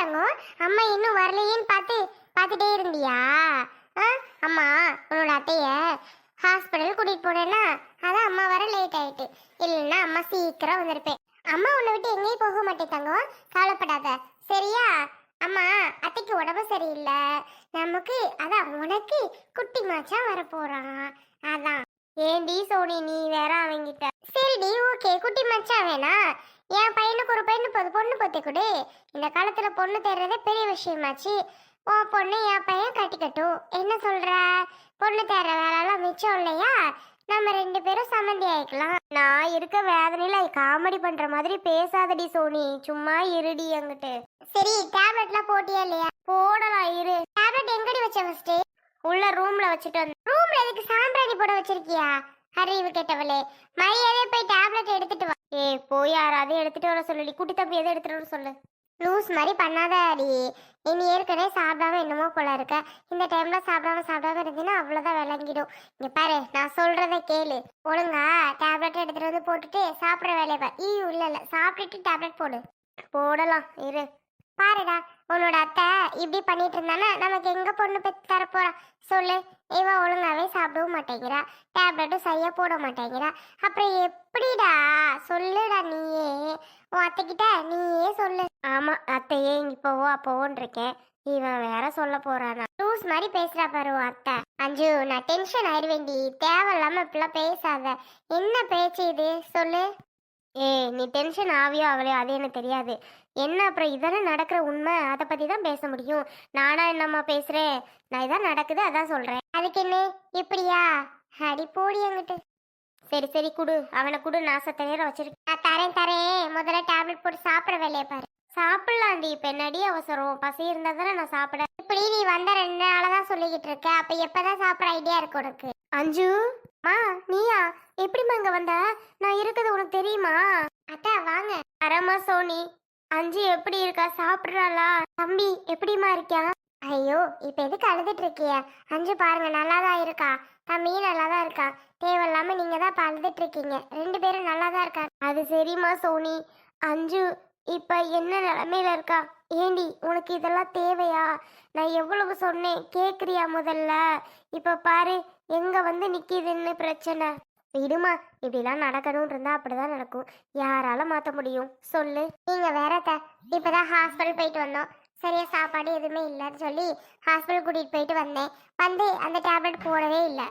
தங்கம் அம்மா இன்னும் வரலையேன்னு பார்த்து பார்த்துட்டே இருந்தியா? ஆ அம்மா உன்னோட அத்தைய ஹாஸ்பிட்டல் கூட்டிட்டு போனேன்னா அதான் அம்மா வர லேட் ஆயிட்டு. இல்லைன்னா அம்மா சீக்கிரம் வந்திருப்பேன். அம்மா உன்னை விட்டு எங்கேயும் போக மாட்டேன் தங்கம் கவலைப்படாத. சரியா? அம்மா அத்தைக்கு உடம்பு சரியில்லை. நமக்கு அதான் உனக்கு குட்டி மாச்சா வரப்போறான். அதான். ஏண்டி சோனி நீ வேற அவங்கிட்ட. சரிடி ஓகே குட்டி மச்சான் வேணா. என் பையனுக்கு ஒரு பையனு போது பொண்ணு பத்தி கொடு. இந்த காலத்துல பொண்ணு தேடுறதே பெரிய விஷயமாச்சு. உன் பொண்ணு என் பையன் கட்டிக்கட்டும். என்ன சொல்ற? பொண்ணு தேடுற வேலைலாம் மிச்சம் இல்லையா? நம்ம ரெண்டு பேரும் சம்மந்தி ஆயிக்கலாம். நான் இருக்க வேதனையில காமெடி பண்ற மாதிரி பேசாதடி சோனி. சும்மா இருடி என்கிட்ட. சரி டேப்லெட்லாம் போட்டியா இல்லையா? போடலாம் இரு. டேப்லெட் எங்கடி வச்ச ஃபர்ஸ்ட் உள்ள ரூம்ல வச்சுட்டு வந்து சாம்பிராணி போட வச்சிருக்கியா? அறிவு கேட்டவளே மரியாதையே போய் டேப்லெட் எடுத்துட்டு வா. ஏ போய் யாராவது எடுத்துட்டு வர சொல்லி குட்டி தம்பி எதை எடுத்துட்டு வர சொல்லு. லூஸ் மாதிரி பண்ணாத அடி இனி ஏற்கனவே சாப்பிடாம என்னமோ போல இருக்க. இந்த டைம்ல சாப்பிடாம சாப்பிடாம இருந்தீங்கன்னா அவ்வளோதான் விளங்கிடும். இங்க பாரு நான் சொல்றத கேளு. ஒழுங்கா டேப்லெட் எடுத்துட்டு வந்து போட்டுட்டு சாப்பிட்ற வேலையை பாரு. ஈ இல்ல இல்ல. சாப்பிட்டுட்டு டேப்லெட் போடு. போடலாம் இரு. பாருடா உன்னோட அத்தை இப்படி பண்ணிட்டு இருந்தானா நமக்கு எங்க பொண்ணு பெற்று தரப்போறா சொல்லு. இவ ஒழுங்காவே சாப்பிடவும் மாட்டேங்கிறா. டேப்லெட்டும் சரியா போட மாட்டேங்கிறா. அப்புறம் எப்படிடா? சொல்லுடா நீயே. உன் அத்தைக்கிட்ட நீயே சொல்லு. ஆமா அத்தையே இப்போவோ அப்போவோன்னு இருக்கேன். இவன் வேற சொல்ல போறானா? லூஸ் மாதிரி பேசுறா பாரு அத்தை. அஞ்சு நான் டென்ஷன் ஆயிடுவேண்டி தேவையில்லாம இப்படிலாம் பேசாத. என்ன பேச்சு இது? சொல்லு. ஏய் நீ டென்ஷன் ஆவியோ ஆகலையோ அது எனக்கு தெரியாது. என்ன அப்புறம் இதானே நடக்கிற உண்மை? அதை பற்றி தான் பேச முடியும். நானா என்னம்மா பேசுறேன்? நான் இதான் நடக்குது அதான் சொல்றேன். அதுக்கு என்ன? இப்படியா அடி போடி என்கிட்ட. சரி சரி குடு. அவனை குடு நான் சத்த நேரம் வச்சிருக்கேன். நான் தரேன் தரேன். முதல்ல டேப்லெட் போட்டு சாப்பிட வேலையை பாரு. சாப்பிடலாண்டி இப்போ என்னடி அவசரம்? பசி இருந்தால் தானே நான் சாப்பிட இப்படி நீ வந்த ரெண்டு நாளாக தான் சொல்லிக்கிட்டு இருக்க. அப்ப தான் சாப்பிட்ற ஐடியா இருக்கு உனக்கு? அஞ்சு? மா நீயா? எப்படிம்மா இங்க வந்த? நான் இருக்கிறது உனக்கு தெரியுமா? அத்தா வாங்க. அரமா சோனி. அஞ்சு எப்படி இருக்கா? சாப்பிடுறாளா? தம்பி எப்படிம்மா இருக்கியா? ஐயோ இப்ப எதுக்கு அழுதுட்டு இருக்கிய? அஞ்சு பாருங்க நல்லா தான் இருக்கா. தம்பி நல்லா தான் இருக்கா. தேவையில்லாம நீங்க தான் இப்ப அழுதுட்டு இருக்கீங்க. ரெண்டு பேரும் நல்லா தான் இருக்கா? அது சரிம்மா சோனி. அஞ்சு இப்ப என்ன நிலைமையில இருக்கா? ஏண்டி உனக்கு இதெல்லாம் தேவையா? நான் எவ்வளவு சொன்னேன் கேக்குறியா முதல்ல? இப்ப பாரு எங்க வந்து நிக்கிதுன்னு பிரச்சனை? விடுமா இப்படிலாம் நடக்கணும்னு இருந்தா அப்படிதான் நடக்கும். யாரால மாத்த முடியும்? சொல்லு. நீங்க வேற இப்பதான் ஹாஸ்பிட்டல் போயிட்டு வந்தோம். சரியா சாப்பாடு எதுவுமே இல்லைன்னு சொல்லி ஹாஸ்பிட்டல் கூட்டிட்டு போயிட்டு வந்தேன். வந்து அந்த டேப்லெட் போடவே இல்லை.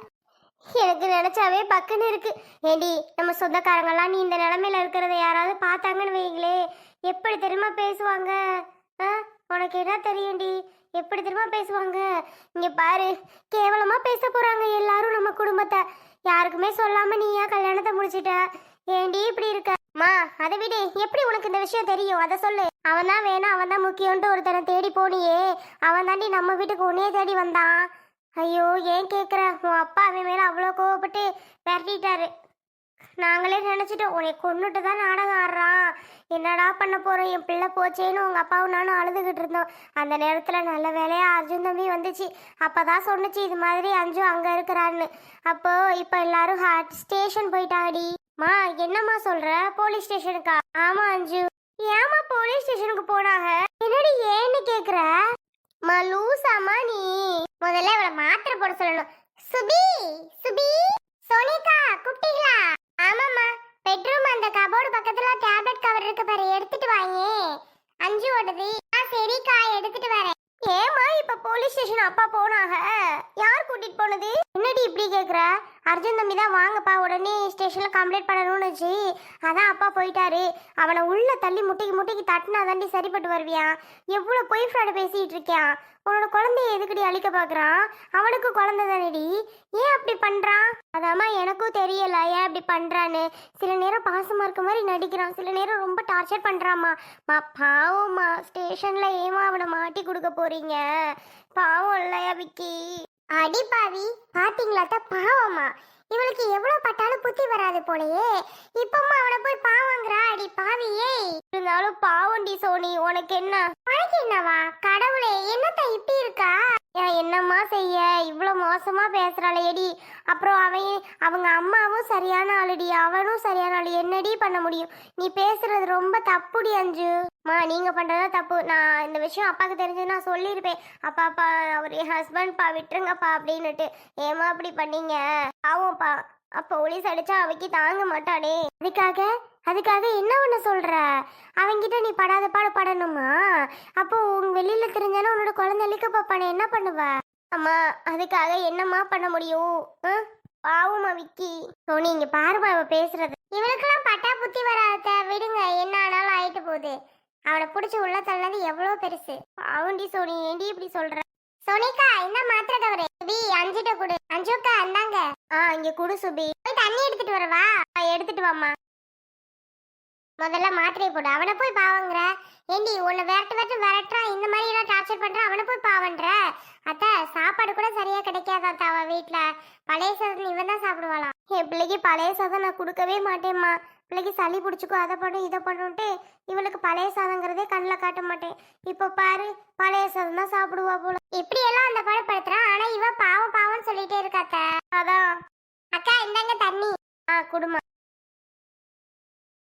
எனக்கு நினைச்சாவே பக்குன்னு இருக்கு. ஏடி நம்ம சொந்தக்காரங்கெல்லாம் நீ இந்த நிலமையில இருக்கிறத யாராவது பார்த்தாங்கன்னு வைங்களே. எப்படி தெரியுமா பேசுவாங்க? ஆ? உனக்கு என்ன தெரியும்டி? எப்படி திரும்ப பேசுவாங்க? இங்க பாரு கேவலமா பேச போறாங்க எல்லாரும் நம்ம குடும்பத்தை. யாருக்குமே சொல்லாம நீ ஏன் கல்யாணத்தை முடிச்சிட்ட? ஏண்டி இப்படி இருக்க? மா அதை விடு. எப்படி உனக்கு இந்த விஷயம் தெரியும்? அதை சொல்லு. அவன் தான் வேணும் அவன் தான் முக்கியம்ட்டு ஒருத்தனை தேடி போனியே. அவன் தாண்டி நம்ம வீட்டுக்கு உன்னையே தேடி வந்தான். ஐயோ ஏன் கேட்குற உன் அப்பா அவன் மேலே அவ்வளோ கோவப்பட்டு விரட்டிட்டாரு. நாங்களே நினச்சிட்டோம் உன்னை கொன்னுட்டு தான் நாடகம் ஆடுறான் என்னடா பண்ண போகிறோம் என் பிள்ளை போச்சேன்னு உங்கள் அப்பாவும் நானும் அழுதுகிட்டு இருந்தோம். அந்த நேரத்தில் நல்ல வேலையாக அர்ஜுன் தம்பி வந்துச்சு. அப்போ தான் சொன்னுச்சு இது மாதிரி அஞ்சு அங்கே இருக்கிறான்னு. அப்போ இப்போ எல்லாரும் ஹாட் ஸ்டேஷன் போயிட்டாடி மா என்னம்மா சொல்கிற போலீஸ் ஸ்டேஷனுக்கா? ஆமாம் அஞ்சு. ஏமா போலீஸ் ஸ்டேஷனுக்கு போனாங்க? என்னடி ஏன்னு கேட்குற மா லூசாமா நீ. முதல்ல இவளை மாத்திரை போட சொல்லணும். சுபி சுபி சோனிகா கூப்பிட்டீங்களா? ஆமாம்மா. பெட்ரூம் அந்த கபோர்டு பக்கத்துல டேப்லெட் கவர் இருக்கு பாரு. எடுத்துட்டு வாங்க அஞ்சு ஓடுது. ஆ சரிக்கா எடுத்துட்டு வரேன். ஏமா இப்ப போலீஸ் ஸ்டேஷன் அப்பா போனாங்க. யார் கூட்டிட்டு போனது? என்னடி இப்படி கேக்குற? அர்ஜுன் தம்பி தான் வாங்கப்பா. உடனே ஸ்டேஷன்ல கம்ப்ளைண்ட் பண்ணணும்னு வச்சு அதான் அப்பா போயிட்டாரு. அவனை உள்ள தள்ளி முட்டைக்கு முட்டைக்கு தட்டினா தாண்டி சரிப்பட்டு வருவியா? எவ்வளவு பொய் ஃப்ராடு பேசிட்டு இருக்கியான் உன்னோட குழந்தைய எதுக்குடி அழிக்க பார்க்குறான்? அவனுக்கு குழந்தை தானேடி. ஏன் அப்படி பண்ணுறான் அதாம்மா எனக்கும் தெரியல. ஏன் அப்படி பண்ணுறான்னு சில நேரம் பாசமாக இருக்க மாதிரி நடிக்கிறான். சில நேரம் ரொம்ப டார்ச்சர் பண்ணுறாம்மா மா பாவம்மா. ஸ்டேஷனில் ஏமா அவனை மாட்டி கொடுக்க போகிறீங்க பாவம் இல்லையா விக்கி? அடி பாவி பாத்தீங்களா பாவமா. இவளுக்கு எவ்வளவு பட்டாலும் புத்தி வராது போலயே. இப்பமா அவனை போய் பாவங்கிறா அடி பாவியே இருந்தாலும் பாவண்டி சோனி உனக்கு என்ன? உனக்கு என்னவா? கடவுளே என்னத்த இப்படி இருக்கா? என்னம்மா செய்ய? இவ்வளோ மோசமாக பேசுகிறாளேடி அப்புறம் அவன் அவங்க அம்மாவும் சரியான ஆளுடி. அவனும் சரியான ஆளு. என்னடி பண்ண முடியும்? நீ பேசுறது ரொம்ப தப்புடி அஞ்சு. மா நீங்கள் பண்ணுறது தப்பு. நான் இந்த விஷயம் அப்பாவுக்கு தெரிஞ்சு நான் சொல்லியிருப்பேன். அப்பா அப்பா அவர் என் ஹஸ்பண்ட்ப்பா விட்டுருங்கப்பா அப்படின்னுட்டு. ஏமா அப்படி பண்ணீங்க? ஆவோம்ப்பா போலீஸ் அடிச்சா அவைக்கு தாங்க மாட்டானே அதுக்காக அதுக்காக என்ன ஒன்று சொல்ற? அவன்கிட்ட நீ படாத பாடு படணுமா? அப்போ உன் வெளியில தெரிஞ்சாலும் உன்னோட குழந்தை அழிக்க பாப்பானே என்ன பண்ணுவ? அம்மா அதுக்காக என்னம்மா பண்ண முடியும்? ஆ? பாவமா விக்கி. சோனி இங்க பாருமா இவ பேசுறது. இவனுக்கெல்லாம் பட்டா புத்தி வராத. விடுங்க என்ன ஆனாலும் ஆயிட்டு போகுது. அவனை பிடிச்சி உள்ள தள்ளது எவ்வளவு பெருசு. பாவுண்டி சோனி ஏண்டி இப்படி சொல்ற? சோனிகா இந்த மாத்திரை கவரு. சுபி அஞ்சுட்ட குடு. அஞ்சுக்கா இந்தாங்க. ஆ இங்க குடு சுபி. போய் தண்ணி எடுத்துட்டு வரவா ஆ, எடுத்துட்டு வாம்மா. முதல்ல மாத்திரையை போடு. அவனை போய் பாவங்கிற. ஏண்டி உன்னை விரட்டு விரட்டு விரட்டுறான் இந்த மாதிரி எல்லாம் டார்ச்சர் பண்றான் அவனை போய் பாவன்ற. அத்த சாப்பாடு கூட சரியா கிடைக்காதா அத்தை அவ வீட்ல. பழைய சாதம் இவன் தான் சாப்பிடுவாளாம். என் பிள்ளைக்கு பழைய சாதம் நான் கொடுக்கவே மாட்டேம்மா. பிள்ளைக்கு சளி பிடிச்சிக்கோ அதை பண்ணும் இதை பண்ணுன்ட்டு இவளுக்கு பழைய சாதங்கிறதே கண்ணில் காட்ட மாட்டேன். இப்போ பாரு பழைய சாதம் தான் சாப்பிடுவா போல. இப்படி எல்லாம் அந்த படப்படுத்துறான் ஆனா இவ பாவம் பாவம்னு சொல்லிட்டே இருக்காத்த அதான். அக்கா இந்தாங்க தண்ணி. ஆ குடுமா.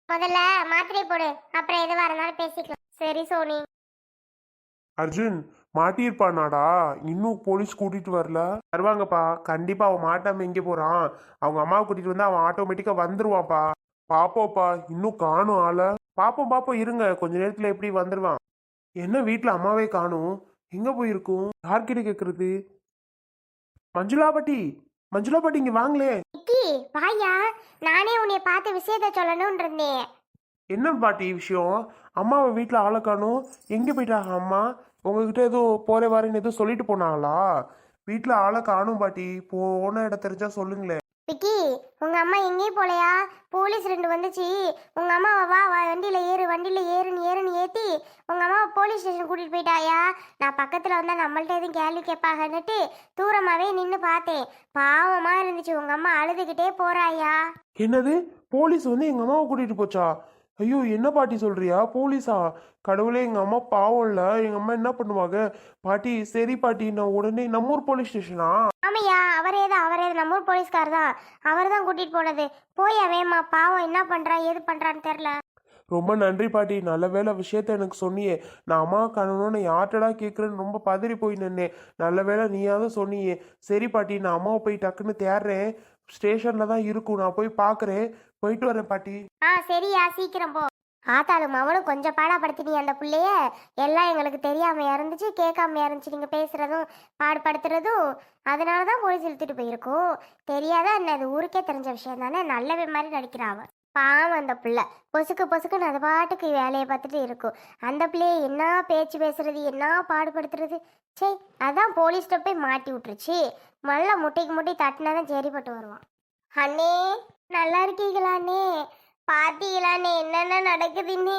முதல்ல மாத்திரை போடு. அப்புறம் எதுவா இருந்தாலும் பேசிக்கலாம். சரி சோனி. அர்ஜுன் மாட்டியிருப்பானாடா? இன்னும் போலீஸ் கூட்டிட்டு வரல? வருவாங்கப்பா. கண்டிப்பா அவன் மாட்டாம எங்கே போறான். அவங்க அம்மாவை கூட்டிட்டு வந்தா அவன் ஆட்டோமேட்டிக்கா வந்துருவான்ப்பா. பாப்போப்பா இன்னும் காணும் ஆள. பாப்போம் பாப்போம் இருங்க. கொஞ்ச நேரத்துல எப்படி வந்துருவான்? என்ன வீட்ல அம்மாவே காணும்? எங்க போயிருக்கும்? யார்கிட்ட கேக்குறது? மஞ்சுளா பாட்டி மஞ்சுளா பாட்டி இங்க வாங்களே. விக்கி வாயா. நானே உன்னை பார்த்து விஷயத்த சொல்லணும்னு இருந்தேன். என்ன பாட்டி விஷயம்? அம்மாவை வீட்டில் ஆளை காணும்? எங்கே போயிட்டாங்க அம்மா? உங்ககிட்ட ஏதோ போற வரேன்னு ஏதோ சொல்லிட்டு போனாங்களா? வீட்டில் ஆளை காணும் பாட்டி. போன இடம் தெரிஞ்சா சொல்லுங்களேன். விக்கி உங்க அம்மா எங்கேயும் போலையா? போலீஸ் ரெண்டு வந்துச்சு. உங்க அம்மா வா வா வண்டியில ஏறு வண்டியில ஏறுன்னு ஏறுன்னு ஏத்தி. உங்க அம்மா போலீஸ் ஸ்டேஷன் கூட்டிட்டு போயிட்டாயா? நான் பக்கத்துல வந்தா நம்மள்ட்ட எதுவும் கேள்வி கேட்பாங்கன்னுட்டு தூரமாவே நின்று பார்த்தேன். பாவமா இருந்துச்சு. உங்க அம்மா அழுதுகிட்டே போறாயா? என்னது? போலீஸ் வந்து எங்கள் அம்மாவை கூட்டிகிட்டு போச்சா? ஐயோ என்ன பாட்டி சொல்றியா? போலீஸா? கடவுளே எங்கள் அம்மா பாவம் இல்லை. எங்கள் அம்மா என்ன பண்ணுவாங்க? பாட்டி சரி பாட்டி நான் உடனே நம்மூர் போலீஸ் ஸ்டேஷனா? ஆமையா அவரே தான் அவரே தான் நம்ம ஊர் போலீஸ்கார் தான் அவர் தான் கூட்டிட்டு போனது. போய் வேமா பாவம் என்ன பண்றான் ஏது பண்றான்னு தெரியல. ரொம்ப நன்றி பாட்டி. நல்ல வேலை விஷயத்த எனக்கு சொன்னியே. நான் அம்மா காணணும்னு யார்ட்டடா கேட்குறேன்னு ரொம்ப பதறி போய் நின்னேன் நல்ல வேலை நீயாவது சொன்னியே. சரி பாட்டி நான் அம்மாவை போய் டக்குன்னு தேடுறேன் ஸ்டேஷனில் தான் இருக்கும். நான் போய் பார்க்குறேன் போயிட்டு வரேன் பாட்டி. ஆ சரியா சீக்கிரம் போ. ஆத்தாளும் அவனும் கொஞ்சம் பாடாப்படுத்தினி அந்த பிள்ளைய. எல்லாம் எங்களுக்கு தெரியாம இருந்துச்சு கேட்காம இருந்துச்சு நீங்க பேசுறதும் பாடுபடுத்துறதும் அதனால தான் போலீஸ் இழுத்துட்டு போயிருக்கோம். தெரியாதா என்ன? அது ஊருக்கே தெரிஞ்ச விஷயம் தானே? நல்லவே மாதிரி நடிக்கிறான் அவன் பாவம் அந்த பிள்ளை. பொசுக்கு பொசுக்குன்னு அது பாட்டுக்கு வேலையை பார்த்துட்டு இருக்கும். அந்த பிள்ளைய என்ன பேச்சு பேசுறது என்ன பாடுபடுத்துறது? சே அதான் போலீஸ்கிட்ட போய் மாட்டி விட்டுருச்சு. மல்ல முட்டைக்கு முட்டை தட்டினாதான் சரிப்பட்டு வருவான். அண்ணே நல்லா இருக்கீங்களாண்ணே பார்த்தீங்களாண்ணே என்னென்ன நடக்குதுன்னு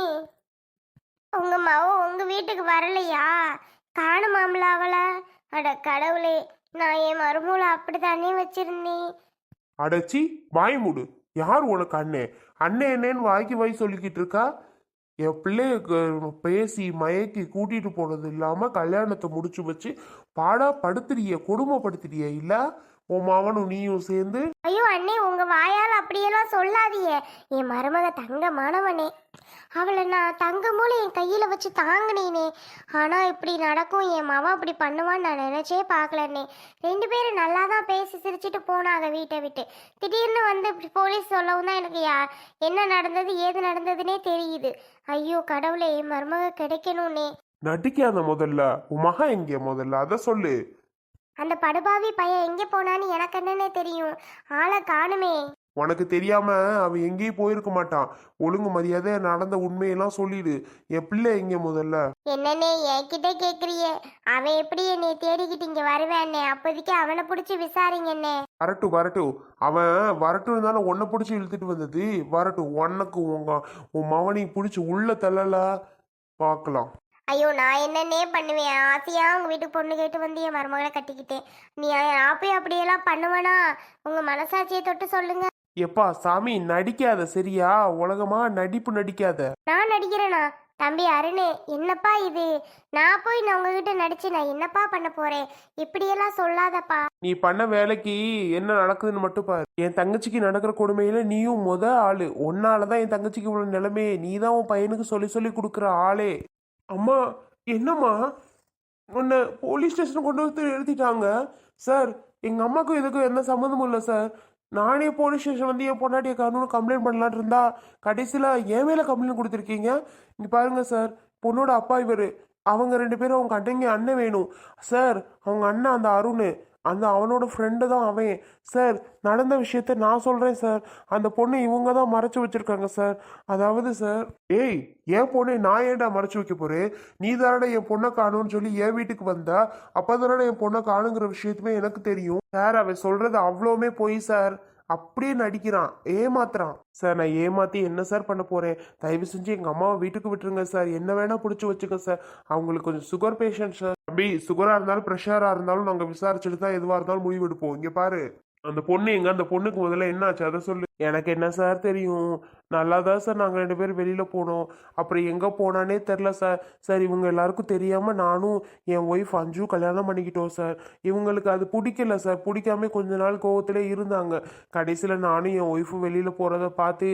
உங்க மாவோ உங்க வீட்டுக்கு வரலையா? காணுமாம்ல அவளை. அட கடவுளே நான் என் மருமூளை அப்படித்தானே வச்சிருந்தேன். அடச்சி வாய் மூடு. யார் உனக்கு அண்ணே? அண்ணே என்னன்னு வாய்க்கு வாய் சொல்லிக்கிட்டு இருக்கா? என் பிள்ளைய க- பேசி மயக்கி கூட்டிட்டு போனது இல்லாம கல்யாணத்தை முடிச்சு வச்சு பாடா படுத்துறிய கொடுமைப்படுத்துறிய இல்லை? உன் மாவனும் நீயும் சேர்ந்து ஐயோ அண்ணே உங்க வாயால் அப்படியெல்லாம் சொல்லாதீங்க. என் மருமக தங்கமானவனே. அவளை நான் தங்க மூலை என் கையில வச்சு தாங்கினேனே. ஆனா இப்படி நடக்கும் என் மாமா அப்படி பண்ணுவான்னு நான் நினைச்சே பார்க்கலண்ணே. ரெண்டு பேரும் நல்லா தான் பேசி சிரிச்சிட்டு போனாங்க வீட்டை விட்டு. திடீர்னு வந்து இப்படி போலீஸ் சொல்லவும் தான் எனக்கு யா என்ன நடந்தது ஏது நடந்ததுன்னே தெரியுது. ஐயோ கடவுளே என் மருமக கிடைக்கணும்னே. நடிக்காத முதல்ல. உன் மகன் எங்க முதல்ல? அத சொல்லு. அந்த படுபாவி பையன் எங்கே போனான்னு எனக்கு என்னன்னே தெரியும். ஆளை காணுமே. உனக்கு தெரியாம அவன் எங்கேயும் போயிருக்க மாட்டான். ஒழுங்கு மரியாதை நடந்த உண்மையெல்லாம் சொல்லிடு. என் பிள்ளை எங்க முதல்ல? என்னண்ணே என்கிட்ட கேக்குறியே அவன் எப்படி என்னை தேடிக்கிட்டு இங்க வருவேன்னே. அப்போதைக்கு அவனை பிடிச்சி விசாரிங்கண்ணே வரட்டும் வரட்டும் அவன் வரட்டும் இருந்தாலும் உன்னை பிடிச்சி இழுத்துட்டு வந்தது. வரட்டும் உனக்கு உங்க உன் மவனையும் பிடிச்சி உள்ள தள்ளல? பார்க்கலாம். ஐயோ நான் என்னன்னே பண்ணுவேன். ஆசையா உங்க வீட்டுக்கு பொண்ணு கேட்டு வந்து என் மருமகளை கட்டிக்கிட்டேன். நீ ஆப்பே அப்படியெல்லாம் பண்ணுவேனா? உங்க மனசாட்சியை தொட்டு சொல்லுங்க. எப்பா சாமி நடிக்காத சரியா? உலகமா நடிப்பு நடிக்காத. நான் நடிக்கிறேனா? தம்பி அருண் என்னப்பா இது? நான் போய் நான் உங்ககிட்ட நடிச்சு நான் என்னப்பா பண்ண போறேன்? இப்படியெல்லாம் சொல்லாதப்பா. நீ பண்ண வேலைக்கு என்ன நடக்குதுன்னு மட்டும் பாரு. என் தங்கச்சிக்கு நடக்கிற கொடுமையில நீயும் முத ஆளு. உன்னாலதான் என் தங்கச்சிக்கு இவ்வளவு நிலைமையே. நீ தான் உன் பையனுக்கு சொல்லி சொல்லி கொடுக்குற ஆளே. அம்மா என்னம்மா? உன்னை போலீஸ் ஸ்டேஷன் கொண்டு வந்து எழுதிட்டாங்க சார் எங்கள் அம்மாக்கும் இதுக்கும் எந்த சம்மந்தமும் இல்லை சார் நானே போலீஸ் ஸ்டேஷன் வந்து என் பொண்டாட்டியை காரணம்னு கம்ப்ளைண்ட் பண்ணலான் இருந்தா கடைசியில் என் மேலே கம்ப்ளைண்ட் கொடுத்துருக்கீங்க. இங்கே பாருங்க சார் பொண்ணோட அப்பா இவர். அவங்க ரெண்டு பேரும் அவங்க அண்ணங்க அண்ணன் வேணும். சார் அவங்க அண்ணன் அந்த அருண். அந்த அவனோட ஃப்ரெண்டு தான் அவன். சார் நடந்த விஷயத்த நான் சொல்கிறேன் சார் அந்த பொண்ணு இவங்க தான் மறைச்சு வச்சிருக்காங்க சார் அதாவது சார் ஏய் என் பொண்ணை நான் ஏன்டா மறைச்சு வைக்க போறேன்? நீ தானடா என் பொண்ணை காணும்னு சொல்லி என் வீட்டுக்கு வந்தா அப்போ என் பொண்ணை காணுங்கிற விஷயத்துமே எனக்கு தெரியும். சார் அவன் சொல்கிறது அவ்வளோவுமே பொய் சார் அப்படியே நடிக்கிறான் ஏமாத்துறான். சார் நான் ஏமாத்தி என்ன சார் பண்ண போறேன்? தயவு செஞ்சு எங்க அம்மாவை வீட்டுக்கு விட்டுருங்க சார். என்ன வேணா பிடிச்சி வச்சுக்க சார். அவங்களுக்கு கொஞ்சம் சுகர் பேஷண்ட் சார். அப்படி சுகரா இருந்தாலும் ப்ரெஷரா இருந்தாலும் நாங்க விசாரிச்சுட்டு தான் எதுவா இருந்தாலும் முடிவு எடுப்போம் இங்க பாரு. அந்த பொண்ணு எங்க? அந்த பொண்ணுக்கு முதல்ல என்ன ஆச்சு? அதை சொல்லு. எனக்கு என்ன சார் தெரியும்? நல்லா தான் சார் நாங்கள் ரெண்டு பேரும் வெளியில் போனோம். அப்புறம் எங்கே போனானே தெரில சார் சார் இவங்க எல்லாருக்கும் தெரியாமல் நானும் என் ஒய்ஃப் அஞ்சு கல்யாணம் பண்ணிக்கிட்டோம் சார் இவங்களுக்கு அது பிடிக்கல சார் பிடிக்காம கொஞ்ச நாள் கோவத்திலே இருந்தாங்க. கடைசியில் நானும் என் ஒய்ஃபும் வெளியில் போகிறத பார்த்து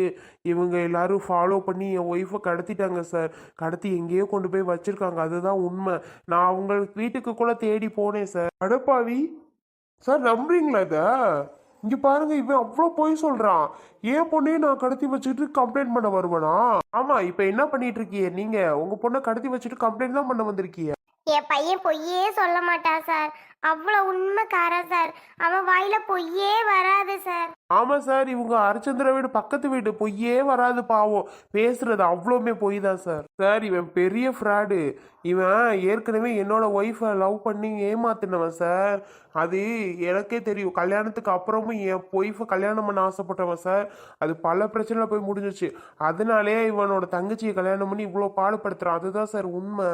இவங்க எல்லாரும் ஃபாலோ பண்ணி என் ஒய்ஃபை கடத்திட்டாங்க சார் கடத்தி எங்கேயோ கொண்டு போய் வச்சுருக்காங்க. அதுதான் உண்மை. நான் அவங்க வீட்டுக்கு கூட தேடி போனேன் சார் அடப்பாவி சார் நம்புறீங்களா இதை? இங்கே பாருங்க இவன் அவ்வளோ பொய் சொல்கிறான் ஏன் பொண்ணையும் நான் கடத்தி வச்சுட்டு கம்ப்ளைண்ட் பண்ண வருவனா? ஆமாம் இப்போ என்ன பண்ணிட்டு இருக்கீங்க நீங்கள் உங்கள் பொண்ணை கடத்தி வச்சுட்டு கம்ப்ளைண்ட் தான் பண்ண வந்திருக்கீங்க என் பையன் பொய்யே சொல்ல மாட்டான் சார். அவ்வளோ உண்மைக்காரன் சார். அவன் வாயில பொய்யே வராது சார். ஆமாம் சார் இவங்க ஹரிச்சந்திர வீடு பக்கத்து வீடு பொய்யே வராது பாவம். பேசுறது அவ்வளோமே பொய் தான் சார். சார் இவன் பெரிய ஃப்ராடு இவன் ஏற்கனவே என்னோட ஒய்ஃபை லவ் பண்ணி ஏமாத்தினவன் சார். அது எனக்கே தெரியும். கல்யாணத்துக்கு அப்புறமும் என் ஒய்ஃபை கல்யாணம் பண்ண ஆசைப்பட்டவன் சார். அது பல பிரச்சனையில் போய் முடிஞ்சிச்சு. அதனாலே இவனோட தங்கச்சியை கல்யாணம் பண்ணி இவ்வளோ பாடுபடுத்துறான். அதுதான் சார் உண்மை.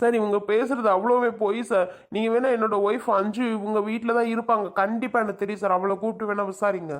சார் இவங்க பேசுறது அவ்வளோவே போய் சார். நீங்கள் வேணா என்னோட ஒய்ஃப் அஞ்சு இவங்க வீட்டில் தான் இருப்பாங்க. கண்டிப்பாக எனக்கு தெரியும் சார். அவ்வளோ கூப்பிட்டு வேணா விசாரிங்க.